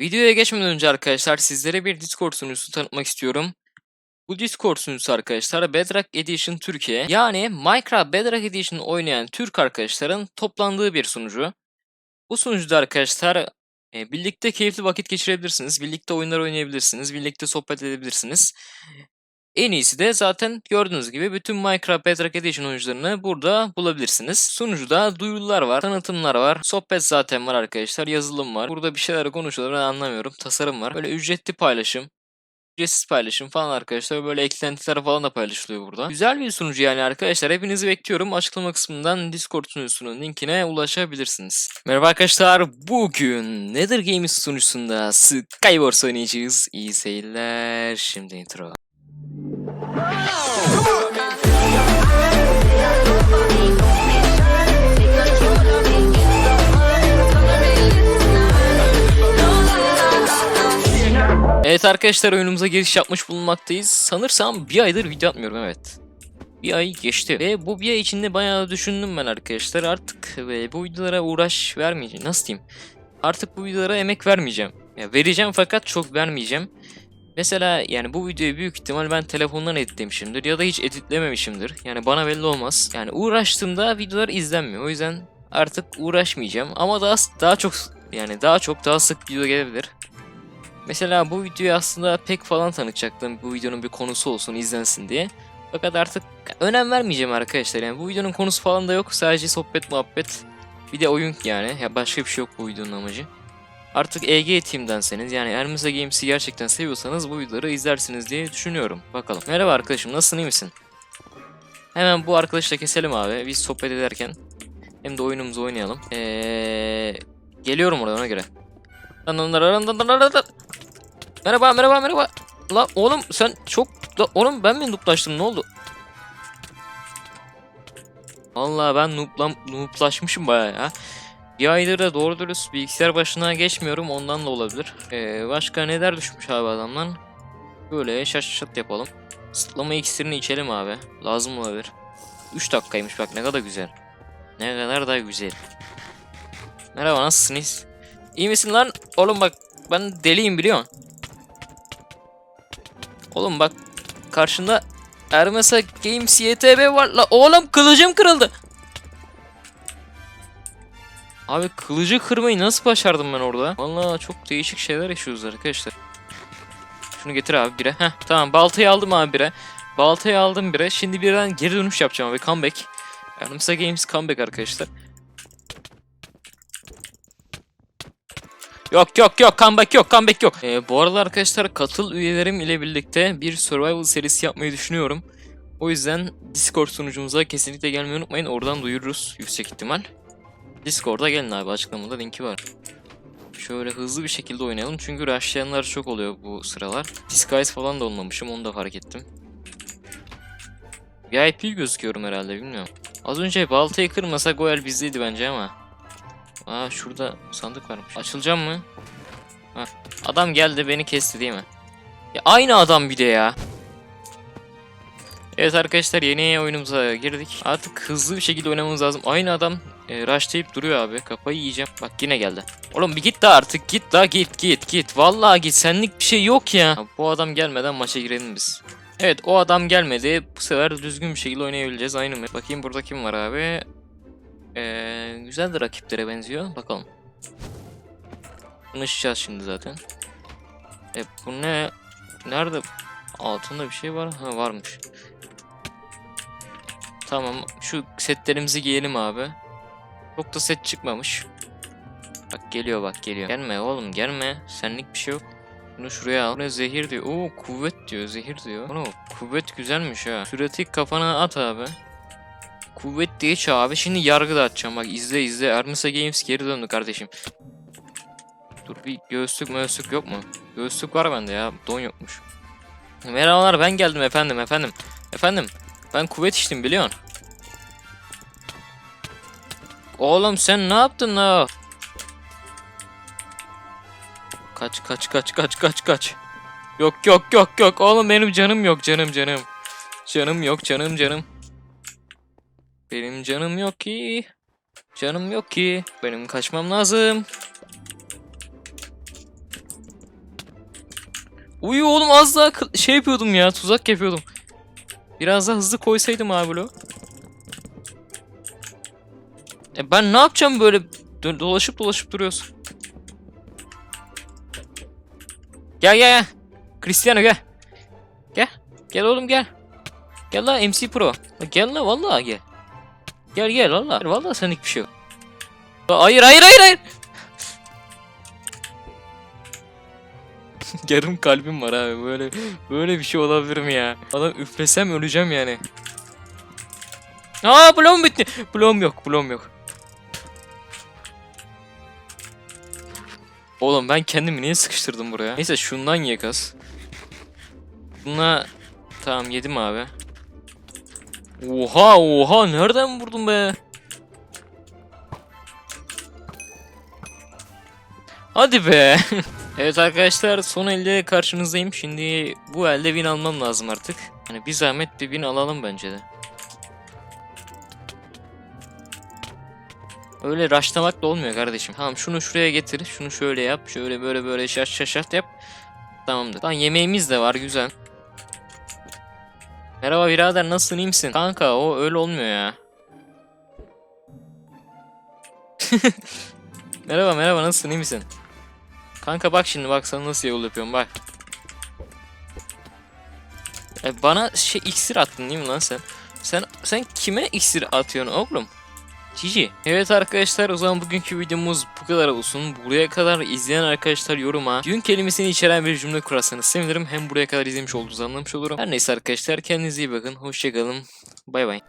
Videoya geçmeden önce arkadaşlar sizlere bir Discord sunucusu tanıtmak istiyorum. Bu Discord sunucusu arkadaşlar Bedrock Edition Türkiye yani Minecraft Bedrock Edition oynayan Türk arkadaşların toplandığı bir sunucu. Bu sunucuda arkadaşlar e, birlikte keyifli vakit geçirebilirsiniz, birlikte oyunlar oynayabilirsiniz, birlikte sohbet edebilirsiniz. En iyisi de zaten gördüğünüz gibi bütün Minecraft Bedrock Edition oyuncularını burada bulabilirsiniz. Sunucuda duyurular var, tanıtımlar var, sohbet zaten var arkadaşlar, yazılım var. Burada bir şeyler konuşuyorlar ben anlamıyorum. Tasarım var. Böyle ücretli paylaşım, ücretsiz paylaşım falan arkadaşlar. Böyle eklentiler falan da paylaşılıyor burada. Güzel bir sunucu yani arkadaşlar. Hepinizi bekliyorum. Açıklama kısmından Discord sunucusunun linkine ulaşabilirsiniz. Merhaba arkadaşlar. Bugün Nether Games sunucusunda Skywars oynayacağız. İyi seyirler. Şimdi intro. Evet arkadaşlar oyunumuza giriş yapmış bulunmaktayız. Sanırsam bir aydır video atmıyorum evet. Bir ay geçti ve bu bir ay içinde bayağı düşündüm ben arkadaşlar artık ve bu videolara uğraş vermeyeceğim. Nasıl diyeyim? Artık bu videolara emek vermeyeceğim. Ya vereceğim fakat çok vermeyeceğim. Mesela yani bu videoyu büyük ihtimal ben telefondan editlemişimdir ya da hiç editlememişimdir. Yani bana belli olmaz. Yani uğraştığımda videolar izlenmiyor. O yüzden artık uğraşmayacağım ama daha daha çok yani daha çok daha sık video gelebilir. Mesela bu videoyu aslında pek falan tanıtacaktım. Bu videonun bir konusu olsun izlensin diye. Fakat artık önem vermeyeceğim arkadaşlar. Yani bu videonun konusu falan da yok. Sadece sohbet muhabbet. Bir de oyun yani. Ya başka bir şey yok bu videonun amacı. Artık EG Team'denseniz yani Ermiza Games'i gerçekten seviyorsanız bu videoları izlersiniz diye düşünüyorum. Bakalım. Merhaba arkadaşım nasılsın iyi misin? Hemen bu arkadaşla keselim abi. Biz sohbet ederken. Hem de oyunumuzu oynayalım. Eee... Geliyorum oraya ona göre. Merhaba merhaba merhaba. La oğlum sen çok da oğlum ben mi nooblaştım ne oldu? Vallahi ben nooblam, nooblaşmışım baya ya. Bir aydır da doğru dürüst bilgisayar başına geçmiyorum ondan da olabilir. Ee, başka neler düşmüş abi adamdan? Böyle şaş şat yapalım. Sıtlama iksirini içelim abi. Lazım olabilir. 3 dakikaymış bak ne kadar güzel. Ne kadar da güzel. Merhaba nasılsınız? İyi misin lan? Oğlum bak ben deliyim biliyorsun. Oğlum bak karşında Ermesa Games YTB var la oğlum kılıcım kırıldı. Abi kılıcı kırmayı nasıl başardım ben orada? Vallahi çok değişik şeyler yaşıyoruz arkadaşlar. Şunu getir abi bire. Heh tamam baltayı aldım abi bire. Baltayı aldım bire. Şimdi birden geri dönüş yapacağım abi comeback. Ermesa Games comeback arkadaşlar. Yok yok yok comeback yok comeback yok. Ee, bu arada arkadaşlar katıl üyelerim ile birlikte bir survival serisi yapmayı düşünüyorum. O yüzden Discord sunucumuza kesinlikle gelmeyi unutmayın. Oradan duyururuz yüksek ihtimal. Discord'a gelin abi açıklamada linki var. Şöyle hızlı bir şekilde oynayalım çünkü rushlayanlar çok oluyor bu sıralar. Disguise falan da olmamışım onu da fark ettim. VIP gözüküyorum herhalde bilmiyorum. Az önce baltayı kırmasak o el bizdeydi bence ama. Aa şurada sandık varmış. Açılacağım mı? Ha. Adam geldi beni kesti değil mi? Ya aynı adam bir de ya. Evet arkadaşlar yeni oyunumuza girdik. Artık hızlı bir şekilde oynamamız lazım. Aynı adam e, rushlayıp duruyor abi. Kafayı yiyeceğim. Bak yine geldi. Oğlum bir git de artık git la git git git. Vallahi git senlik bir şey yok ya. Bu adam gelmeden maça girelim biz. Evet o adam gelmedi. Bu sefer düzgün bir şekilde oynayabileceğiz. Aynı mı? Bakayım burada kim var abi. Ee, güzel de rakiplere benziyor. Bakalım. Konuşacağız şimdi zaten. E bu ne? Nerede? Altında bir şey var. Ha varmış. Tamam. Şu setlerimizi giyelim abi. Çok da set çıkmamış. Bak geliyor bak geliyor. Gelme oğlum gelme. Senlik bir şey yok. Bunu şuraya al. Bu ne zehir diyor. Oo kuvvet diyor. Zehir diyor. Onu kuvvet güzelmiş ha. Sürati kafana at abi. Kuvvet diye çağ abi. Şimdi yargı da atacağım. Bak izle izle. Ermisa Games geri döndü kardeşim. Dur bir göğüslük möğüslük yok mu? Göğüslük var bende ya. Don yokmuş. Merhabalar ben geldim efendim efendim. Efendim ben kuvvet içtim biliyorsun. Oğlum sen ne yaptın la? Kaç kaç kaç kaç kaç kaç. Yok yok yok yok oğlum benim canım yok canım canım. Canım yok canım canım. Benim canım yok ki. Canım yok ki. Benim kaçmam lazım. Uyu oğlum az daha şey yapıyordum ya tuzak yapıyordum. Biraz daha hızlı koysaydım abi lo. E ben ne yapacağım böyle dolaşıp dolaşıp duruyorsun. Gel gel gel. Cristiano gel. Gel. Gel oğlum gel. Gel la MC Pro. Gel la vallahi gel. Gel gel vallahi. Vallahi senlik bir şey yok. Hayır hayır hayır hayır. Yarım kalbim var abi böyle böyle bir şey olabilir mi ya? Adam üflesem öleceğim yani. Aa bloğum bitti. Bloğum yok bloğum yok. Oğlum ben kendimi niye sıkıştırdım buraya? Neyse şundan ye gaz. Buna tamam yedim abi. Oha oha nereden vurdun be? Hadi be. evet arkadaşlar son elde karşınızdayım. Şimdi bu elde win almam lazım artık. Hani bir zahmet bir win alalım bence de. Öyle raşlamak da olmuyor kardeşim. Tamam şunu şuraya getir. Şunu şöyle yap. Şöyle böyle böyle şaş şaşat yap. Tamamdır. Lan yemeğimiz de var güzel. Merhaba birader nasılsın iyi misin? Kanka o öyle olmuyor ya. merhaba merhaba nasılsın iyi misin? Kanka bak şimdi bak sana nasıl yol yapıyorum bak. E, bana şey iksir attın değil mi lan sen? Sen sen kime iksir atıyorsun oğlum? Cici. Evet arkadaşlar o zaman bugünkü videomuz bu kadar olsun. Buraya kadar izleyen arkadaşlar yoruma gün kelimesini içeren bir cümle kurarsanız sevinirim. Hem buraya kadar izlemiş olduğunuzu anlamış olurum. Her neyse arkadaşlar kendinize iyi bakın. Hoşçakalın. Bay bay.